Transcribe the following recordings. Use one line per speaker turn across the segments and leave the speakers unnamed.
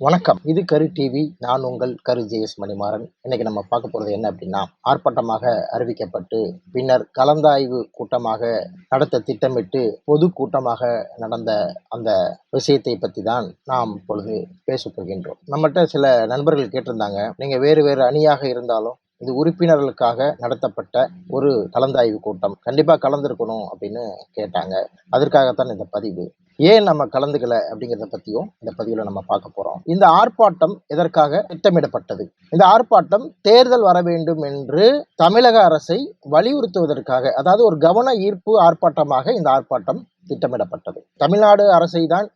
வணக்கம். இது கரு டிவி நான் உங்கள் கரு ஜெயஸ் மணிமாறன். இன்னைக்கு நம்ம பார்க்க போகிறது என்ன அப்படின்னா ஆர்ப்பாட்டமாக அறிவிக்கப்பட்டு பின்னர் கலந்தாய்வு கூட்டமாக நடத்த திட்டமிட்டு பொது கூட்டமாக நடந்த அந்த விஷயத்தை பற்றி தான் நாம் இப்பொழுது பேசப் போகின்றோம். நம்மகிட்ட சில நண்பர்கள் கேட்டிருந்தாங்க. நீங்கள் வேறு வேறு அணியாக இருந்தாலும் இது உறுப்பினர்களுக்காக நடத்தப்பட்ட ஒரு கலந்தாய்வு கூட்டம். கண்டிப்பாக கலந்துருக்கணும் அப்படின்னு கேட்டாங்க. அதற்காகத்தான் இந்த பதிவு. ஏன் நம்ம கலந்துக்கல அப்படிங்கிறத பத்தியும் இந்த பதிவில் நம்ம பார்க்க போறோம். இந்த ஆர்ப்பாட்டம் எதற்காக திட்டமிடப்பட்டது? இந்த ஆர்ப்பாட்டம் தேர்தல் வர வேண்டும் என்று தமிழக அரசை வலியுறுத்துவதற்காக அதாவது ஒரு கவன ஈர்ப்பு ஆர்ப்பாட்டமாக இந்த ஆர்ப்பாட்டம் திட்டமிடப்பட்டது. தமிழ்நாடு அரசை தான்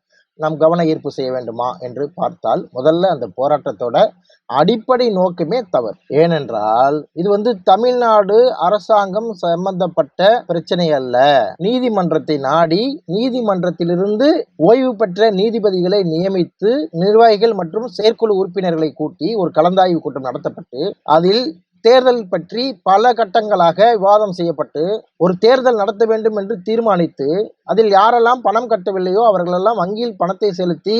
நாம் கவன ஈர்ப்பு செய்ய வேண்டுமா என்று பார்த்தால் முதல்ல அந்த போராட்டத்தோட அடிப்படை நோக்கமே தவறு. ஏனென்றால் இது வந்து தமிழ்நாடு அரசாங்கம் சம்பந்தப்பட்ட பிரச்சனை அல்ல. நீதிமன்றத்தை நாடி நீதிமன்றத்திலிருந்து ஓய்வு பெற்ற நீதிபதிகளை நியமித்து நிர்வாகிகள் மற்றும் செயற்குழு உறுப்பினர்களை கூட்டி ஒரு கலந்தாய்வு கூட்டம் நடத்தப்பட்டு அதில் தேர்தல் பற்றி பல கட்டங்களாக விவாதம் செய்யப்பட்டு ஒரு தேர்தல் நடத்த வேண்டும் என்று தீர்மானித்து அதில் யாரெல்லாம் பணம் கட்டவில்லையோ அவர்களெல்லாம் வங்கியில் பணத்தை செலுத்தி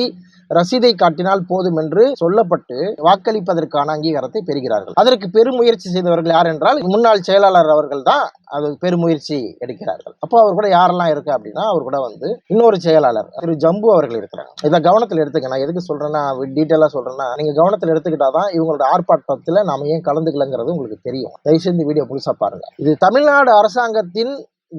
ரசீதை காட்டினால் போதும் என்று சொல்லப்பட்டு வாக்களிப்பதற்கான அங்கீகாரத்தை பெறுகிறார்கள். அதற்கு பெருமுயற்சி செய்தவர்கள் யார் என்றால் முன்னாள் செயலாளர் அவர்கள் தான் அது பெருமுயற்சி எடுக்கிறார்கள். அப்போ அவர் கூட யாரெல்லாம் இருக்கு அப்படின்னா அவர் கூட வந்து இன்னொரு செயலாளர் திரு ஜம்பு அவர்கள் இருக்கிறாங்க. இதை கவனத்தில் எடுத்துக்க நான் எதுக்கு சொல்றேன்னா டீட்டெயிலாக சொல்றேன்னா நீங்க கவனத்தில் எடுத்துக்கிட்டாதான் இவங்களோட ஆர்ப்பாட்டத்தில் நாம ஏன் கலந்துக்கலங்கிறது உங்களுக்கு தெரியும். தயவுசெய்து இந்த வீடியோ முழுசா பாருங்க. இது தமிழ்நாடு அரசாங்கத்தின்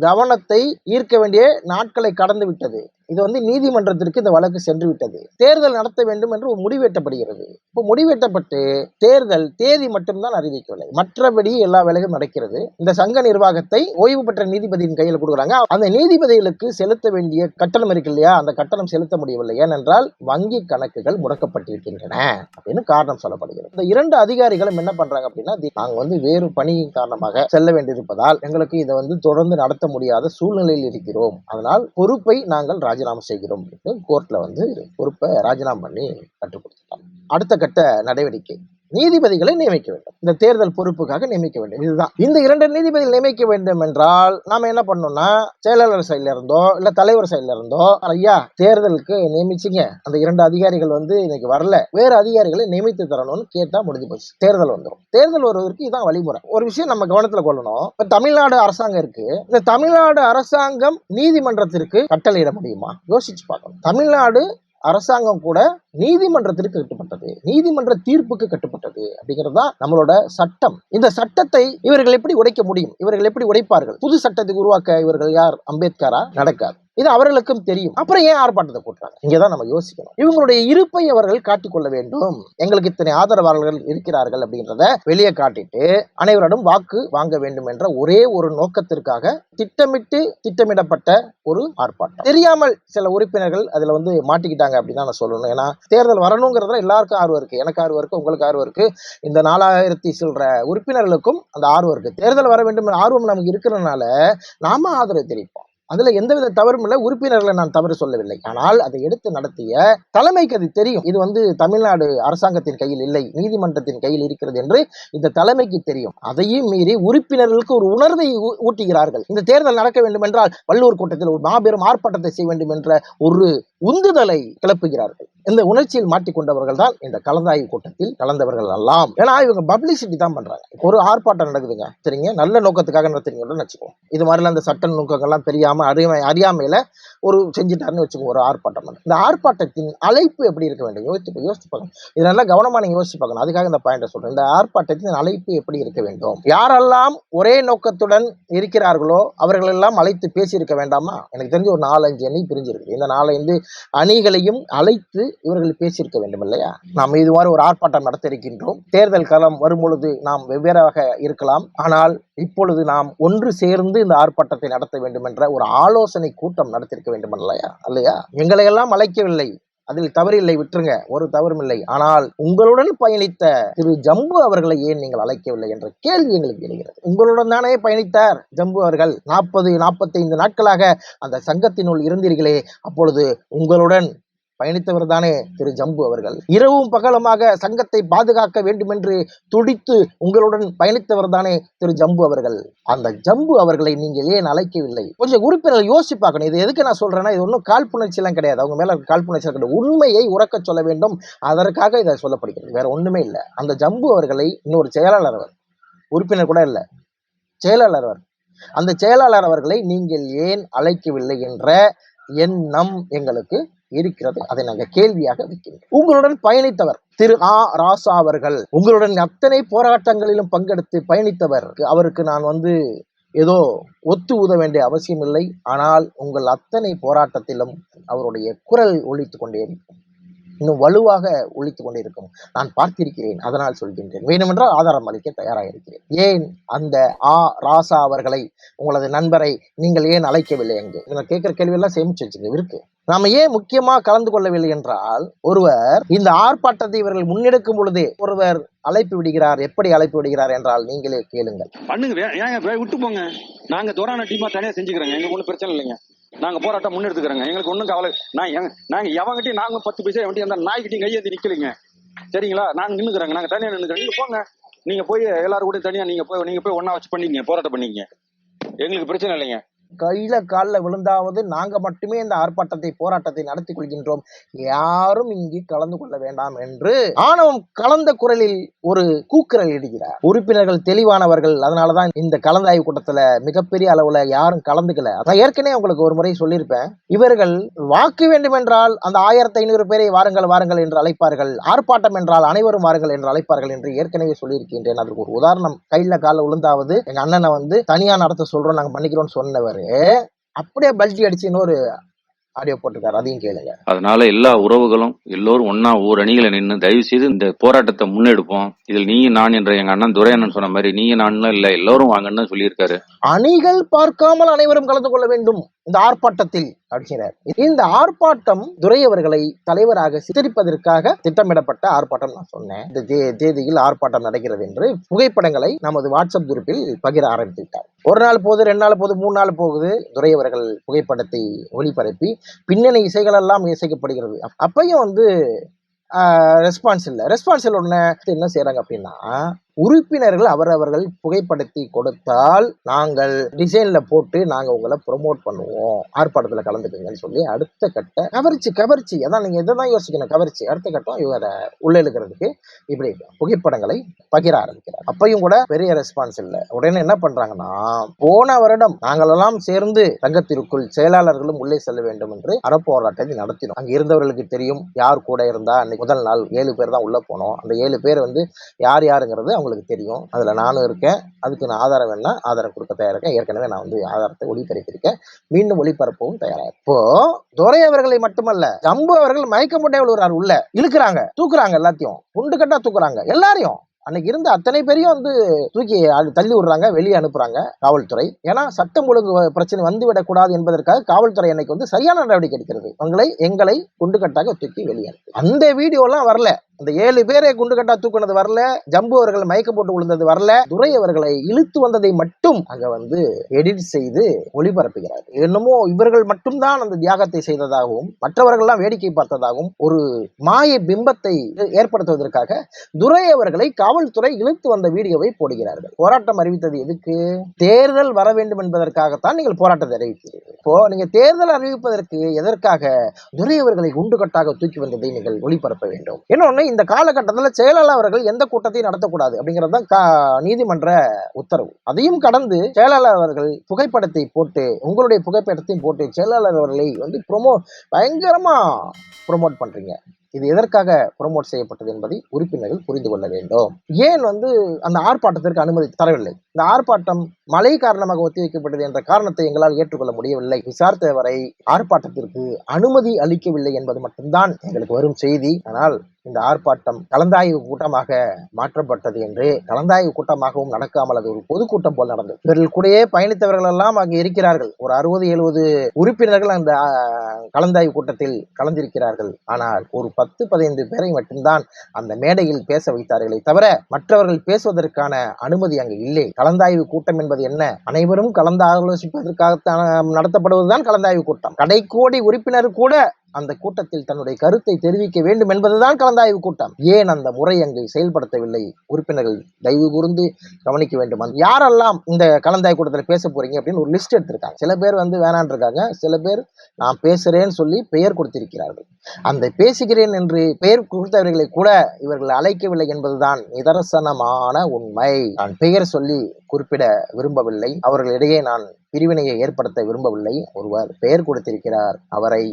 கவனத்தை ஈர்க்க வேண்டிய நாட்களை கடந்து விட்டது. இது வந்து நீதிமன்றத்திற்கு இந்த வழக்கு சென்று விட்டது தேர்தல் நடத்த வேண்டும் என்று ஒரு முடிவெட்டப்படுகிறது இப்போ முடிவெட்டப்பட்டு தேர்தல் தேதி மட்டும்தான் அறிவிக்கவில்லை. மற்றபடி எல்லா வேலைகளும் நடக்கிறது. இந்த சங்க நிர்வாகத்தை ஓய்வு பெற்ற நீதிபதியின் கையில் கொடுக்குறாங்க. அந்த நீதிபதிகளுக்கு செலுத்த வேண்டிய கட்டணம் இருக்கு இல்லையா? அந்த கட்டணம் செலுத்த முடியவில்லை. ஏனென்றால் வங்கி கணக்குகள் முடக்கப்பட்டிருக்கின்றன அப்படின்னு காரணம் சொல்லப்படுகிறது. இந்த இரண்டு அதிகாரிகளும் என்ன பண்றாங்க அப்படின்னா நாங்கள் வந்து வேறு பணியின் காரணமாக செல்ல வேண்டியிருப்பதால் எங்களுக்கு இதை வந்து தொடர்ந்து நடத்த முடியாத சூழ்நிலையில் இருக்கிறோம். அதனால் பொறுப்பை நாங்கள் ராஜினாமா செய்கிறோம் அப்படின்னு கோர்ட்ல வந்து பொறுப்பை ராஜினாமா பண்ணி கற்றுக் கொடுத்துட்டாங்க அடுத்த கட்ட நடவடிக்கை நீதிபதிகளை நியமிக்க வேண்டும். இந்த தேர்தல் பொறுப்புக்காக நியமிக்க வேண்டும். இதுதான். இந்த இரண்டு நீதிபதிகள் நியமிக்க வேண்டும் என்றால் நாம என்ன பண்ணோம்னா செயலாளர் சைட்ல இருந்தோ இல்ல தலைவர் சைட்ல இருந்தோ ஐயா தேர்தலுக்கு நியமிச்சிங்க. அந்த இரண்டு அதிகாரிகள் வந்து இன்னைக்கு வரல. வேறு அதிகாரிகளை நியமித்து தரணும்னு கேட்டா முடிஞ்சு போச்சு. தேர்தல் வந்துடும் தேர்தல் வருவதற்கு இதான் வழிமுறை. ஒரு விஷயம் நம்ம கவனத்துல கொள்ளணும். இப்ப தமிழ்நாடு அரசாங்கம் இருக்கு. இந்த தமிழ்நாடு அரசாங்கம் நீதிமன்றத்திற்கு கட்டளையிட முடியுமா? யோசிச்சு பார்க்கணும். தமிழ்நாடு அரசாங்கம் கூட நீதிமன்றத்திற்கு கட்டுப்பட்டது. நீதிமன்ற தீர்ப்புக்கு கட்டுப்பட்டது அப்படிங்கிறது தான் நம்மளோட சட்டம். இந்த சட்டத்தை இவர்கள் எப்படி உடைக்க முடியும்? இவர்கள் எப்படி உடைப்பார்கள்? புது சட்டத்தை உருவாக்க இவர்கள் யார்? அம்பேத்கரா நடக்காது. இது அவர்களுக்கும் தெரியும். அப்புறம் ஏன் ஆர்ப்பாட்டத்தை கூட்டுறாங்க? இங்கதான் நம்ம யோசிக்கணும். இவங்களுடைய இருப்பை அவர்கள் காட்டிக்கொள்ள வேண்டும். எங்களுக்கு இத்தனை ஆதரவாளர்கள் இருக்கிறார்கள் அப்படின்றத வெளியே காட்டிட்டு அனைவரிடம் வாக்கு வாங்க வேண்டும் என்ற ஒரே ஒரு நோக்கத்திற்காக திட்டமிட்டு திட்டமிடப்பட்ட ஒரு ஆர்ப்பாட்டம். தெரியாமல் சில உறுப்பினர்கள் அதுல வந்து மாட்டிக்கிட்டாங்க அப்படின்னு தான் நான் சொல்லணும். ஏன்னா தேர்தல் வரணுங்கிறதுல எல்லாருக்கும் ஆர்வம் இருக்கு. எனக்கு ஆர்வம் இருக்கு உங்களுக்கு ஆர்வம் இருக்கு. இந்த நாலாயிரத்தி சொல்ற உறுப்பினர்களுக்கும் அந்த ஆர்வம் இருக்கு. தேர்தல் வர வேண்டும் என்ற ஆர்வம் நமக்கு இருக்கிறதுனால நாம ஆதரவு தெரிவிப்போம். அதுல எந்தவித தவறும் இல்லை. உறுப்பினர்களை நான் தவறு சொல்லவில்லை. ஆனால் அதை எடுத்து நடத்திய தலைமைக்கு அது தெரியும். இது வந்து தமிழ்நாடு அரசாங்கத்தின் கையில் இல்லை. நீதிமன்றத்தின் கையில் இருக்கிறது என்று இந்த தலைமைக்கு தெரியும். அதையும் மீறி உறுப்பினர்களுக்கு ஒரு உணர்வை ஊட்டுகிறார்கள். இந்த தேர்தல் நடக்க வேண்டும் என்றால் வள்ளூர் கூட்டத்தில் ஒரு மாபெரும் ஆர்ப்பாட்டத்தை செய்ய வேண்டும் என்ற ஒரு உந்துதலை கிளப்புகிறார்கள். இந்த உணர்ச்சியில் மாட்டிக்கொண்டவர்கள் தான் இந்த கலந்தாய்வு கூட்டத்தில் கலந்தவர்கள் எல்லாம். ஏன்னா இவங்க பப்ளிசிட்டி தான் பண்றாங்க. ஒரு ஆர்ப்பாட்டம் நடக்குதுங்க. சரிங்க? நல்ல நோக்கத்துக்காக நடத்துறீங்கன்னு வச்சுக்கோங்க. இது மாதிரிலாம் அந்த சட்ட நோக்கங்கள்லாம் தெரியாம அறிமை அறியாமையில ஒரு செஞ்சுட்டாருன்னு வச்சுக்கோங்க ஒரு ஆர்ப்பாட்டம் இந்த ஆர்ப்பாட்டத்தின் அழைப்பு எப்படி இருக்க வேண்டும்? யோசிச்சு யோசிச்சு பார்க்கணும். இது நல்லா கவனமா நீங்க யோசிச்சு பார்க்கணும். அதுக்காக இந்த பாயிண்ட சொல்றேன். இந்த ஆர்ப்பாட்டத்தின் அழைப்பு எப்படி இருக்க வேண்டும்? யாரெல்லாம் ஒரே நோக்கத்துடன் இருக்கிறார்களோ அவர்களெல்லாம் அழைத்து பேசியிருக்க வேண்டாமா? எனக்கு தெரிஞ்சு ஒரு நாலஞ்சு அணி பிரிஞ்சிருக்கு. இந்த நாலஞ்சு அணிகளையும் அழைத்து இவர்கள் பேசியிருக்க வேண்டும் இல்லையா? நாம் இதுவாறு ஒரு ஆர்ப்பாட்டம் நடத்த இருக்கின்றோம் தேர்தல் காலம் வரும்பொழுது நாம் வெவ்வேறாக இருக்கலாம். ஆனால் இப்பொழுது நாம் ஒன்று சேர்ந்து இந்த ஆர்ப்பாட்டத்தை நடத்த வேண்டும் என்ற ஒரு ஆலோசனை கூட்டம் நடத்திருக்க வேண்டும் இல்லையா இல்லையா எங்களை எல்லாம் அழைக்கவில்லை. அதில் தவறில்லை விட்டுருங்க. ஒரு தவறும் இல்லை. ஆனால் உங்களுடன் பயணித்த திரு ஜம்பு அவர்களை ஏன் நீங்கள் அழைக்கவில்லை என்ற கேள்வி எங்களுக்கு எழுகிறது. உங்களுடன் தானே பயணித்தார் ஜம்பு அவர்கள். நாற்பது நாற்பத்தைந்து நாட்களாக அந்த சங்கத்தினுள் இருந்தீர்களே. அப்பொழுது உங்களுடன் பயணித்தவர் தானே திரு ஜம்பு அவர்கள். இரவும் பகலுமாக சங்கத்தை பாதுகாக்க வேண்டும் என்று துடித்து உங்களுடன் பயணித்தவர் தானே திரு ஜம்பு அவர்கள். அந்த ஜம்பு அவர்களை நீங்கள் ஏன் அழைக்கவில்லை? கொஞ்சம் உறுப்பினர்கள் யோசிச்சு பார்க்கணும். இது எதுக்கு நான் சொல்றேன்னா இது ஒன்றும் காழ்ப்புணர்ச்சி எல்லாம் கிடையாது. அவங்க மேல காழ்ப்புணர்ச்சி கிடையாது. உண்மையை உறக்க சொல்ல வேண்டும். அதற்காக இதை சொல்லப்படுகிறது. வேற ஒண்ணுமே இல்லை. அந்த ஜம்பு அவர்களை இன்னொரு செயலாளர் அவர். உறுப்பினர் கூட இல்லை. செயலாளர் அவர். அந்த செயலாளர் அவர்களை நீங்கள் ஏன் அழைக்கவில்லை என்ற எண்ணம் எங்களுக்கு இருக்கிறது. அதை நாங்கள் கேள்வியாக வைக்கிறோம் உங்களுடன் பயணித்தவர் திரு ஆ. ராசா அவர்கள். உங்களுடன் அத்தனை போராட்டங்களிலும் பங்கெடுத்து பயணித்தவர் அவருக்கு நான் வந்து ஏதோ ஒத்து ஊத வேண்டிய அவசியம் இல்லை ஆனால் உங்கள் அத்தனை போராட்டத்திலும் அவருடைய குரல் ஒழித்து கொண்டே இருக்கும். இன்னும் வலுவாக ஒழித்து கொண்டே இருக்கும். நான் பார்த்திருக்கிறேன். அதனால் சொல்கின்றேன். வேண்டுமென்றால் ஆதாரம் அளிக்க தயாராக இருக்கிறேன். ஏன் அந்த ஆ. ராசா அவர்களை உங்களது நண்பரை நீங்கள் ஏன் அழைக்கவில்லை என்று நான் கேட்குற கேள்வியெல்லாம் சேமிச்சு வச்சுங்க இருக்கு நாம ஏன் முக்கியமா கலந்து கொள்ளவில்லை என்றால் ஒருவர் இந்த ஆர்ப்பாட்டத்தை இவர்கள் முன்னெடுக்கும் பொழுதே ஒருவர் அழைப்பு விடுகிறார். எப்படி அழைப்பு விடுகிறார் என்றால் நீங்களே கேளுங்கள்.
பண்ணுங்க. ஏன் விட்டு போங்க. நாங்க தோரான டீமா தனியா செஞ்சுக்கிறோங்க. எங்களுக்கு ஒன்றும் பிரச்சனை இல்லைங்க. நாங்க போராட்டம் முன்னெடுத்துக்கிறோங்க. எங்களுக்கு ஒன்றும் கவலை நான் நாங்க எவங்கிட்டையும் நாங்க பத்து பைசா எவன்ட்டி அந்த நாய்கிட்டையும் கையேந்தி நிக்கலைங்க. சரிங்களா? நாங்க நின்னுக்கிறோங்க. நாங்க தனியா நின்னுக்கிறோம். நீங்க போங்க. நீங்க போய் எல்லாரும் கூட தனியா நீங்க போய் நீங்க போய் ஒன்னா வச்சு பண்ணீங்க. போராட்டம் பண்ணீங்க. எங்களுக்கு பிரச்சனை இல்லைங்க.
கையில காலில் விழுந்தாவது நாங்க மட்டுமே இந்த ஆர்ப்பாட்டத்தை போராட்டத்தை நடத்தி கொள்கின்றோம். யாரும் இங்கு கலந்து கொள்ள வேண்டாம் என்று ஆணவம் கலந்த குரலில் ஒரு கூக்குரல் இடுகிறார் உறுப்பினர்கள் தெளிவானவர்கள். அதனாலதான் இந்த கலந்தாய்வு கூட்டத்துல மிகப்பெரிய அளவுல யாரும் கலந்துக்கல. நான் ஏற்கனவே உங்களுக்கு ஒரு முறை சொல்லியிருப்பேன். இவர்கள் வாக்கு வேண்டும் என்றால் அந்த ஆயிரத்தி ஐநூறு பேரை வாருங்கள் வாருங்கள் என்று அழைப்பார்கள். ஆர்ப்பாட்டம் என்றால் அனைவரும் வாருங்கள் என்று அழைப்பார்கள் என்று ஏற்கனவே சொல்லியிருக்கின்றேன். அதற்கு ஒரு உதாரணம். கையில கால விழுந்தாவது எங்க அண்ணனை வந்து தனியா நடத்த சொல்றோம் நாங்க பண்ணிக்கிறோம்னு சொன்னவர். அப்படியே பல்ட்டி அடிச்சு இன்னொரு ஆடியோ போட்டிருக்காரு. அதையும் கேளுங்க.
அதனால எல்லா உறவுகளும் எல்லோரும் ஒன்னா ஓர் அணிகளை நின்று தயவு செய்து இந்த போராட்டத்தை முன்னெடுப்போம். இதில் நீ நான் என்ற எங்க அண்ணன் துரை அண்ணன் சொன்ன மாதிரி நீ நான் இல்ல எல்லாரும் வாங்கன்னு சொல்லியிருக்காரு.
அணிகள் பார்க்காமல் அனைவரும் கலந்து கொள்ள வேண்டும். இந்த ஆர்ப்பாட்டத்தில் அப்படிங்கிறார் இந்த ஆர்ப்பாட்டம் துரை அவர்களை தலைவராக சித்தரிப்பதற்காக திட்டமிடப்பட்ட ஆர்ப்பாட்டம் நான் சொன்னேன். இந்த தேதியில் ஆர்ப்பாட்டம் நடக்கிறது என்று புகைப்படங்களை நமது வாட்ஸ்அப் குரூப்பில் பகிர ஆரம்பித்து விட்டார் ஒரு நாள் போகுது ரெண்டு நாள் போகுது மூணு நாள் போகுது. துறையவர்கள் புகைப்படத்தை ஒளிபரப்பி பின்னணி இசைகள் எல்லாம் இசைக்கப்படுகிறது அப்பையும் வந்து ரெஸ்பான்ஸ் இல்லை. ரெஸ்பான்ஸ் இல்லை உடனே என்ன செய்கிறாங்க அப்படின்னா உறுப்பினர்கள் அவரவர்கள் புகைப்படத்தை கொடுத்தால் நாங்கள் டிசைன்ல போட்டு நாங்க உங்களை ப்ரொமோட் பண்ணுவோம். ஆர்ப்பாட்டத்துல கலந்துக்குங்கன்னு சொல்லி அடுத்த கட்ட கவர்ச்சி கவர்ச்சி. அதான் நீங்க இதை தான் யோசிக்கணும். கவர்ச்சி. அடுத்த கட்டம் இவரை உள்ள இழுக்கிறதுக்கு இப்படி புகைப்படங்களை பகிர ஆரம்பிக்கிறார். அப்பையும் கூட பெரிய ரெஸ்பான்ஸ் இல்லை. உடனே என்ன பண்றாங்கன்னா போன வருடம் நாங்களெல்லாம் சேர்ந்து சங்கத்திற்குள் செயலாளர்களும் உள்ளே செல்ல வேண்டும் என்று அறப்போராட்டத்தை நடத்தினோம். அங்க இருந்தவர்களுக்கு தெரியும். யார் கூட இருந்தா அன்னைக்கு முதல் நாள் ஏழு பேர் தான் உள்ள போனோம். அந்த ஏழு பேர் வந்து யார் யாருங்கிறது உங்களுக்கு தெரியும். அதுல நானும் இருக்கேன். அதுக்கு நான் ஆதாரம் வேணா ஆதாரம் கொடுக்க தயாராக இருக்கேன். ஏற்கனவே நான் வந்து ஆதாரத்தை ஒளிபரப்பியிருக்கேன். மீண்டும் ஒளிபரப்பவும் தயாராக இப்போ துரை அவர்களை மட்டுமல்ல ஜம்பு அவர்கள் மயக்க முட்டை விழுகிறார் உள்ள. இழுக்கிறாங்க தூக்குறாங்க எல்லாத்தையும். குண்டு கட்டா தூக்குறாங்க எல்லாரையும். அன்னைக்கு இருந்த அத்தனை பேரையும் வந்து தூக்கி அது தள்ளி விடுறாங்க வெளியே அனுப்புறாங்க காவல்துறை. ஏன்னா சட்டம் ஒழுங்கு பிரச்சனை வந்து விடக்கூடாது என்பதற்காக காவல்துறை அன்னைக்கு வந்து சரியான நடவடிக்கை எடுக்கிறது. உங்களை எங்களை குண்டு கட்டாக தூக்கி வெளியே அனுப்பு. அந்த வீடியோலாம் வரல. அந்த ஏழு பேரை குண்டுக்கட்டா தூக்குனது வரல ஜம்பு அவர்கள் மயக்கம் போட்டு விழுந்தது வரல துரை அவர்களை இழுத்து வந்ததை மட்டும் அங்க வந்து எடிட் செய்து ஒளிபரப்புகிறார். என்னமோ இவர்கள் மட்டும்தான் அந்த தியாகத்தை செய்ததாகவும் மற்றவர்கள்லாம் வேடிக்கை பார்த்ததாகவும் ஒரு மாய பிம்பத்தை ஏற்படுத்துவதற்காக துரை அவர்களை காவல்துறை இழுத்து வந்த வீடியோவை போடுகிறார்கள். போராட்டம் அறிவித்தது எதுக்கு? தேர்தல் வர வேண்டும் என்பதற்காகத்தான் நீங்கள் போராட்டத்தை அறிவிக்கிறீர்கள். இப்போ நீங்க தேர்தல் அறிவிப்பதற்கு எதற்காக துரை அவர்களை குண்டுகட்டாக தூக்கி வந்ததை நீங்கள் ஒளிபரப்ப வேண்டும்? இன்னொன்னு இந்த காலகட்டத்தில் செயலாளர் அவர்கள் எந்த கூட்டத்தையும் நடத்தக்கூடாது அப்படிங்கிறது தான் கா- நீதிமன்ற உத்தரவு. அதையும் கடந்து செயலாளர் அவர்கள் புகைப்படத்தை போட்டு உங்களுடைய புகைப்படத்தையும் போட்டு செயலாளர் அவர்களை வந்து ப்ரொமோ பயங்கரமா ப்ரொமோட் பண்றீங்க. இது எதற்காக ப்ரொமோட் செய்யப்பட்டது என்பதை உறுப்பினர்கள் புரிந்து கொள்ள வேண்டும். ஏன் வந்து அந்த ஆர்ப்பாட்டத்திற்கு அனுமதி தரவில்லை? இந்த ஆர்ப்பாட்டம் மழை காரணமாக ஒத்திவைக்கப்பட்டது என்ற காரணத்தை எங்களால் ஏற்றுக்கொள்ள முடியவில்லை. விசாரித்த வரை ஆர்ப்பாட்டத்திற்கு அனுமதி அளிக்கவில்லை என்பது மட்டும்தான் எங்களுக்கு வரும் செய்தி. ஆனால் இந்த ஆர்ப்பாட்டம் கலந்தாய்வு கூட்டமாக மாற்றப்பட்டது என்று கலந்தாய்வு கூட்டமாகவும் நடக்காமல் அது ஒரு பொதுக்கூட்டம் போல் நடந்தது. இவர்கள் கூடயே பயணித்தவர்கள் எல்லாம் அங்கு இருக்கிறார்கள். ஒரு அறுபது எழுபது உறுப்பினர்கள் அந்த கலந்தாய்வு கூட்டத்தில் கலந்திருக்கிறார்கள். ஆனால் ஒரு பத்து பதினைந்து பேரை மட்டும்தான் அந்த மேடையில் பேச வைத்தார்களே தவிர மற்றவர்கள் பேசுவதற்கான அனுமதி அங்கு இல்லை. கலந்தாய்வு கூட்டம் என்பது என்ன? அனைவரும் கலந்து ஆலோசிப்பதற்காக நடத்தப்படுவதுதான் கலந்தாய்வு கூட்டம். கடைக்கோடி உறுப்பினர் கூட அந்த கூட்டத்தில் தன்னுடைய கருத்தை தெரிவிக்க வேண்டும் என்பதுதான் கலந்தாய்வு கூட்டம். ஏன் அந்த முறை அங்கு செயல்படுத்தவில்லை? உறுப்பினர்கள் தயவு கூர்ந்து கவனிக்க வேண்டும். அந்த யாரெல்லாம் இந்த கலந்தாய்வு கூட்டத்தில் பேச போறீங்க அப்படின்னு ஒரு லிஸ்ட் எடுத்திருக்காங்க. சில பேர் வந்து வேணான் இருக்காங்க சில பேர் நான் பேசுறேன்னு சொல்லி பெயர் கொடுத்திருக்கிறார்கள். அந்த பேசுகிறேன் என்று பெயர் கொடுத்தவர்களை கூட இவர்கள் அழைக்கவில்லை என்பதுதான் நிதர்சனமான உண்மை. நான் பெயர் சொல்லி குறிப்பிட விரும்பவில்லை. அவர்களிடையே நான் பிரிவினையை ஏற்படுத்த விரும்பவில்லை. ஒருவர் பெயர் கொடுத்திருக்கிறார். அவரை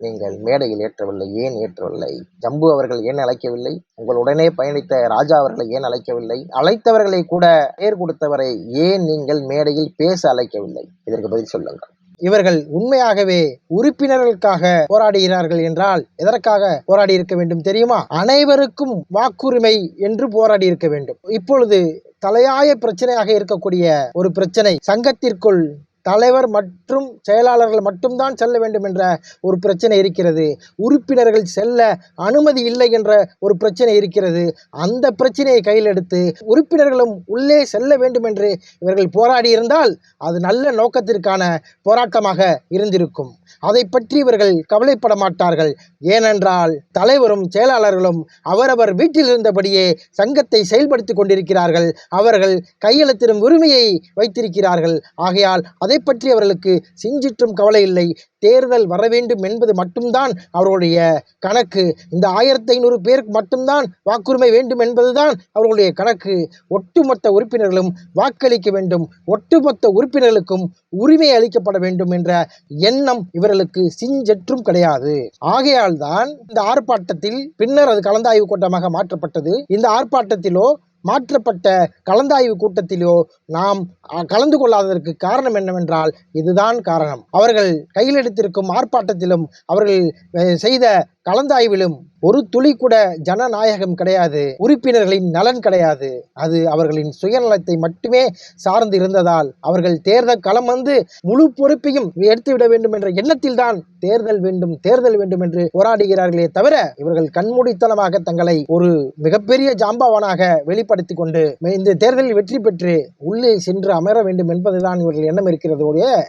நீங்கள் மேடையில் ஏற்றவில்லை ஏன் ஏற்றவில்லை? ஜம்பு அவர்கள் ஏன் அழைக்கவில்லை? உங்களுடனே பயணித்த ராஜா அவர்களை ஏன் அழைக்கவில்லை? அழைத்தவர்களை கூட பெயர் கொடுத்தவரை ஏன் நீங்கள் மேடையில் பேச அழைக்கவில்லை? இதற்கு பதில் சொல்லுங்கள். இவர்கள் உண்மையாகவே உறுப்பினர்களுக்காக போராடுகிறார்கள் என்றால் எதற்காக போராடி இருக்க வேண்டும் தெரியுமா? அனைவருக்கும் வாக்குரிமை என்று போராடி இருக்க வேண்டும். இப்பொழுது தலையாய பிரச்சனையாக இருக்கக்கூடிய ஒரு பிரச்சனை சங்கத்திற்குள் தலைவர் மற்றும் செயலாளர்கள் மட்டும்தான் செல்ல வேண்டும் என்ற ஒரு பிரச்சனை இருக்கிறது. உறுப்பினர்கள் செல்ல அனுமதி இல்லை என்ற ஒரு பிரச்சனை இருக்கிறது. அந்த பிரச்சனையை கையில் எடுத்து உறுப்பினர்களும் உள்ளே செல்ல வேண்டும் என்று இவர்கள் போராடி இருந்தால் அது நல்ல நோக்கத்திற்கான போராட்டமாக இருந்திருக்கும். அதை பற்றி இவர்கள் கவலைப்பட மாட்டார்கள் ஏனென்றால் தலைவரும் செயலாளர்களும் அவரவர் வீட்டில் இருந்தபடியே சங்கத்தை செயல்படுத்தி கொண்டிருக்கிறார்கள். அவர்கள் கையெழுத்திடும் உரிமையை வைத்திருக்கிறார்கள். ஆகையால் அதை பற்றி அவர்களுக்கு சிஞ்சிற்றும் கவலை இல்லை. தேர்தல் வர வேண்டும் என்பது மட்டும்தான் அவர்களுடைய கணக்கு. இந்த ஆயிரத்தி ஐநூறு பேருக்கு மட்டும்தான் வாக்குரிமை வேண்டும் என்பதுதான் அவர்களுடைய கணக்கு. ஒட்டுமொத்த உறுப்பினர்களும் வாக்களிக்க வேண்டும். ஒட்டுமொத்த உறுப்பினர்களுக்கும் உரிமை அளிக்கப்பட வேண்டும் என்ற எண்ணம் இவர்களுக்கு சிஞ்சற்றும் கிடையாது. ஆகையால் தான் இந்த ஆர்ப்பாட்டத்தில் பின்னர் அது கலந்தாய்வு கூட்டமாக மாற்றப்பட்டது. இந்த ஆர்ப்பாட்டத்திலோ மாற்றப்பட்ட கலந்தாய்வு கூட்டத்திலோ நாம் கலந்து கொள்ளாததற்கு காரணம் என்னவென்றால் இதுதான் காரணம். அவர்கள் கையில் எடுத்திருக்கும் ஆர்ப்பாட்டத்திலும் அவர்கள் செய்த கலந்தாய்விலும் ஒரு துளி கூட ஜனநாயகம் கிடையாது உறுப்பினர்களின் நலன் கிடையாது. அது அவர்களின் சுயநலத்தை மட்டுமே சார்ந்து இருந்ததால் அவர்கள் தேர்தல் களம் வந்து முழு பொறுப்பையும் எடுத்துவிட வேண்டும் என்ற எண்ணத்தில் தான் தேர்தல் வேண்டும் தேர்தல் வேண்டும் என்று போராடுகிறார்களே தவிர இவர்கள் கண்மூடித்தனமாக தங்களை ஒரு மிகப்பெரிய ஜாம்பவானாக வெளிப்படுத்திக் கொண்டு இந்த தேர்தலில் வெற்றி பெற்று உள்ளே சென்று அமர வேண்டும் என்பதுதான் இவர்கள் எண்ணம் இருக்கிறது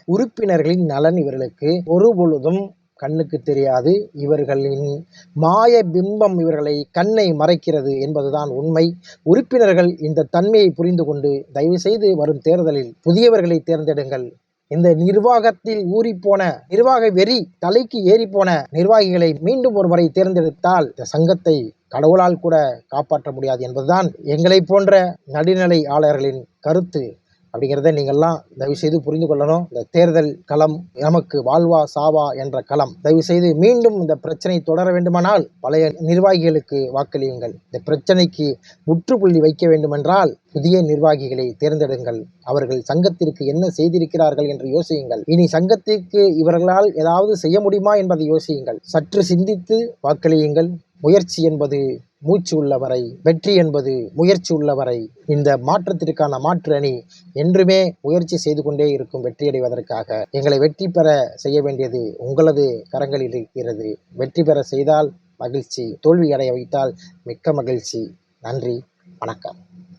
உறுப்பினர்களின் நலன் இவர்களுக்கு ஒரு பொழுதும் கண்ணுக்கு தெரியாது. இவர்களின் மாய பிம்பம் இவர்களை கண்ணை மறைக்கிறது என்பதுதான் உண்மை. உறுப்பினர்கள் இந்த தன்மையை புரிந்து கொண்டு தயவு செய்து வரும் தேர்தலில் புதியவர்களை தேர்ந்தெடுங்கள். இந்த நிர்வாகத்தில் ஊறிப்போன நிர்வாக வெறி தலைக்கு ஏறிப்போன நிர்வாகிகளை மீண்டும் ஒரு முறை தேர்ந்தெடுத்தால் இந்த சங்கத்தை கடவுளால் கூட காப்பாற்ற முடியாது என்பதுதான் எங்களைப் போன்ற நடுநிலையாளர்களின் கருத்து. அப்படிங்கிறத நீங்கள்லாம் தயவு செய்து புரிந்து கொள்ளணும் இந்த தேர்தல் களம் நமக்கு வாழ்வா சாவா என்ற களம். தயவு செய்து மீண்டும் இந்த பிரச்சனை தொடர வேண்டுமானால் பழைய நிர்வாகிகளுக்கு வாக்களியுங்கள். இந்த பிரச்சனைக்கு முற்றுப்புள்ளி வைக்க வேண்டுமென்றால் புதிய நிர்வாகிகளை தேர்ந்தெடுங்கள். அவர்கள் சங்கத்திற்கு என்ன செய்திருக்கிறார்கள் என்று யோசியுங்கள். இனி சங்கத்திற்கு இவர்களால் ஏதாவது செய்ய முடியுமா என்பதை யோசியுங்கள். சற்று சிந்தித்து வாக்களியுங்கள். முயற்சி என்பது மூச்சு உள்ளவரை வெற்றி என்பது முயற்சி உள்ளவரை இந்த மாற்றத்திற்கான மாற்று அணி என்றுமே முயற்சி செய்து கொண்டே இருக்கும் வெற்றியடைவதற்காக. எங்களை வெற்றி பெற செய்ய வேண்டியது உங்களது கரங்களில் இருக்கிறது. வெற்றி பெற செய்தால் மகிழ்ச்சி. தோல்வி அடைய வைத்தால் மிக்க மகிழ்ச்சி. நன்றி. வணக்கம்.